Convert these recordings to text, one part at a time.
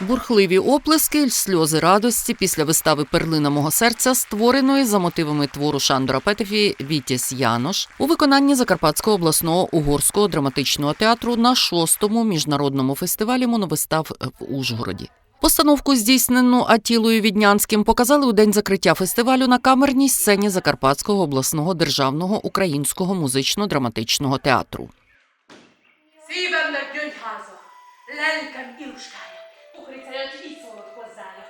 Бурхливі оплески, сльози радості після вистави Перлина мого серця, створеної за мотивами твору Шандора Петефі Вітіс Янош у виконанні Закарпатського обласного угорського драматичного театру на шостому міжнародному фестивалі моновистав в Ужгороді. Постановку, здійснену Атілою Віднянським, показали у день закриття фестивалю на камерній сцені Закарпатського обласного державного українського музично-драматичного театру. Szívemnek gyöngyháza, lelkem iluskája. Kukoricája, hogy így szólott hozzája.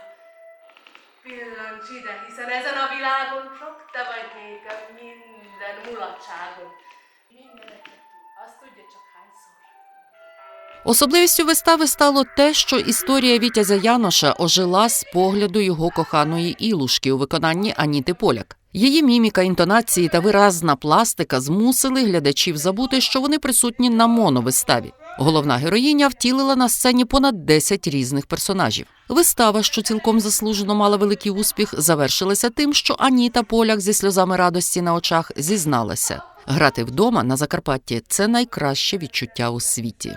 Pillancs ide, hiszen ezen a világon csak te vagy nékem minden mulatságon. Mindeneket azt tudja csak hányszor. Особливістю вистави стало те, що історія Вітязя Яноша ожила з погляду його коханої Ілушки у виконанні Аніти Поляк. Її міміка, інтонації та виразна пластика змусили глядачів забути, що вони присутні на моновиставі. Головна героїня втілила на сцені понад 10 різних персонажів. Вистава, що цілком заслужено мала великий успіх, завершилася тим, що Аніта Поляк зі сльозами радості на очах зізналася. Грати вдома на Закарпатті це найкраще відчуття у світі.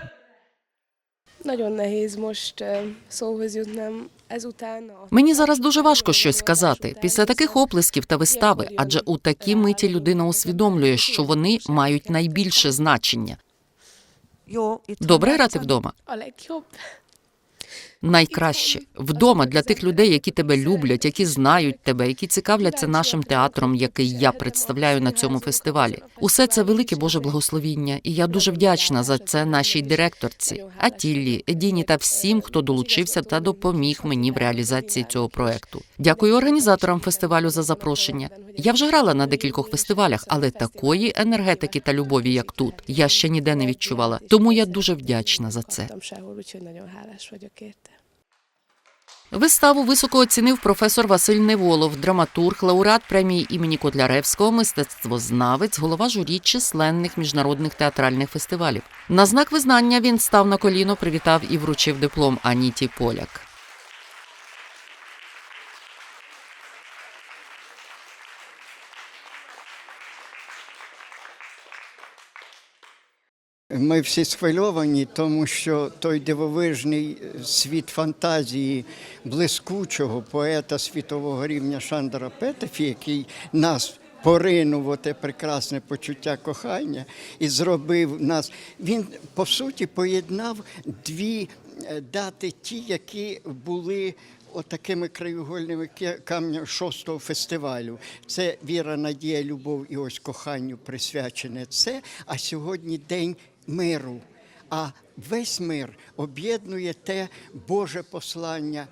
Мені зараз дуже важко щось сказати після таких оплесків та вистави, адже у такій миті людина усвідомлює, що вони мають найбільше значення. Добре грати вдома. Найкраще вдома для тих людей, які тебе люблять, які знають тебе, які цікавляться нашим театром, який я представляю на цьому фестивалі. Усе це велике Боже благословіння, і я дуже вдячна за це нашій директорці, Атіллі, Едіні та всім, хто долучився та допоміг мені в реалізації цього проекту. Дякую організаторам фестивалю за запрошення. Я вже грала на декількох фестивалях, але такої енергетики та любові, як тут, я ще ніде не відчувала. Тому я дуже вдячна за це. Виставу високо оцінив професор Василь Неволов, драматург, лауреат премії імені Котляревського, мистецтвознавець, голова журі численних міжнародних театральних фестивалів. На знак визнання він став на коліно, привітав і вручив диплом Аніті Поляк. Ми всі схвильовані, тому що той дивовижний світ фантазії блискучого поета світового рівня Шандора Петефі, який нас поринув у те прекрасне почуття кохання і зробив нас. Він по суті поєднав дві е, дати, ті, які були отакими краєугольними ке- камнями шостого фестивалю. Це віра, надія, любов і ось коханню присвячене це. А сьогодні день миру. А весь мир об'єднує те Боже послання,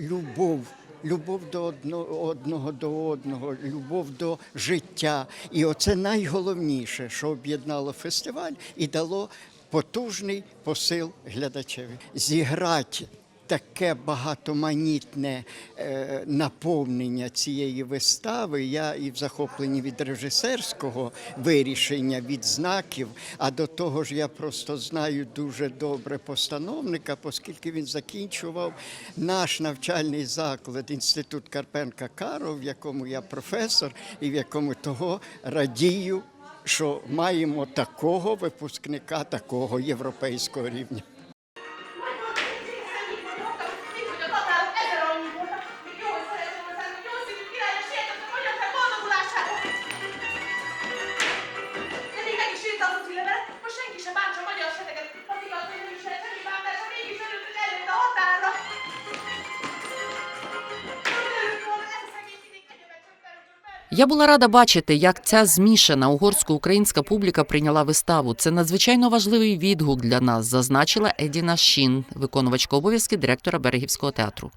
любов. Любов до одного, до одного, любов до життя. І оце найголовніше, що об'єднало фестиваль і дало потужний посил глядачеві. Зіграти таке багатоманітне е, наповнення цієї вистави. Я і в захопленні від режисерського вирішення, від знаків. А до того ж, я просто знаю дуже добре постановника, оскільки він закінчував наш навчальний заклад, інститут Карпенка Каро, в якому я професор, і в якому того радію. Що маємо такого випускника, такого європейського рівня. Я була рада бачити, як ця змішана угорсько-українська публіка прийняла виставу. Це надзвичайно важливий відгук для нас, зазначила Едіна Шін, виконувачка обов'язки директора Берегівського театру.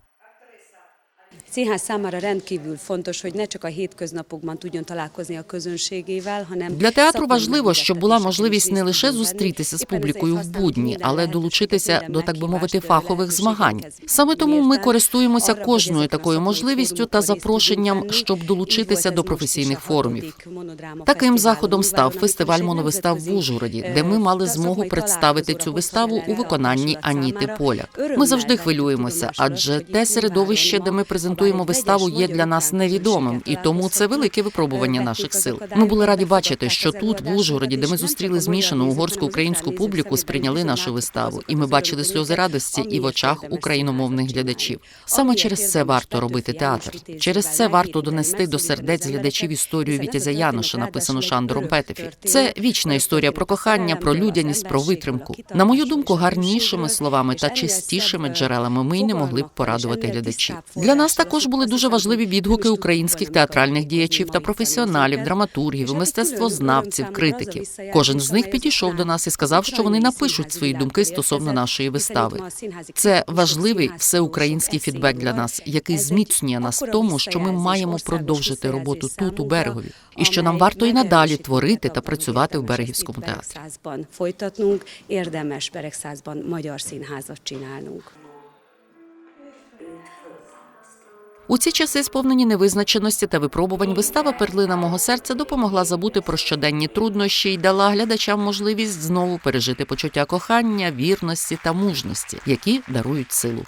Színház számára rendkívül fontos, hogy ne csak a hétköznapokban tudjon találkozni a közönségével, hanem Для театру важливо, щоб була можливість не лише зустрітися з публікою в будні, але долучитися до так би мовити фахових змагань. Саме тому ми користуємося кожною такою можливістю та запрошенням, щоб долучитися до професійних форумів. Таким заходом став фестиваль моновистав в Ужгороді, е, де ми мали змогу представити цю виставу у виконанні Аніти. Поляк. Ми завжди хвилюємося, адже те середовище, де ми презентуємо презентуємо виставу, є для нас невідомим, і тому це велике випробування наших сил. Ми були раді бачити, що тут, в Ужгороді, де ми зустріли змішану угорсько-українську публіку, сприйняли нашу виставу, і ми бачили сльози радості і в очах україномовних глядачів. Саме через це варто робити театр. Через це варто донести до сердець глядачів історію Вітязя Яноша, написану Шандором Петефі. Це вічна історія про кохання, про людяність, про витримку. На мою думку, гарнішими словами та чистішими джерелами ми й не могли б порадувати глядачів. Для нас також були дуже важливі відгуки українських театральних діячів та професіоналів, драматургів, мистецтвознавців, критиків. Кожен з них підійшов до нас і сказав, що вони напишуть свої думки стосовно нашої вистави. Це важливий всеукраїнський фідбек для нас, який зміцнює нас в тому, що ми маємо продовжити роботу тут, у берегові, і що нам варто і надалі творити та працювати в берегівському театрі. Folytatnunk, érdemes Beregszázban magyar színházat. У ці часи, сповнені невизначеності та випробувань, вистава Перлина мого серця допомогла забути про щоденні труднощі і дала глядачам можливість знову пережити почуття кохання, вірності та мужності, які дарують силу.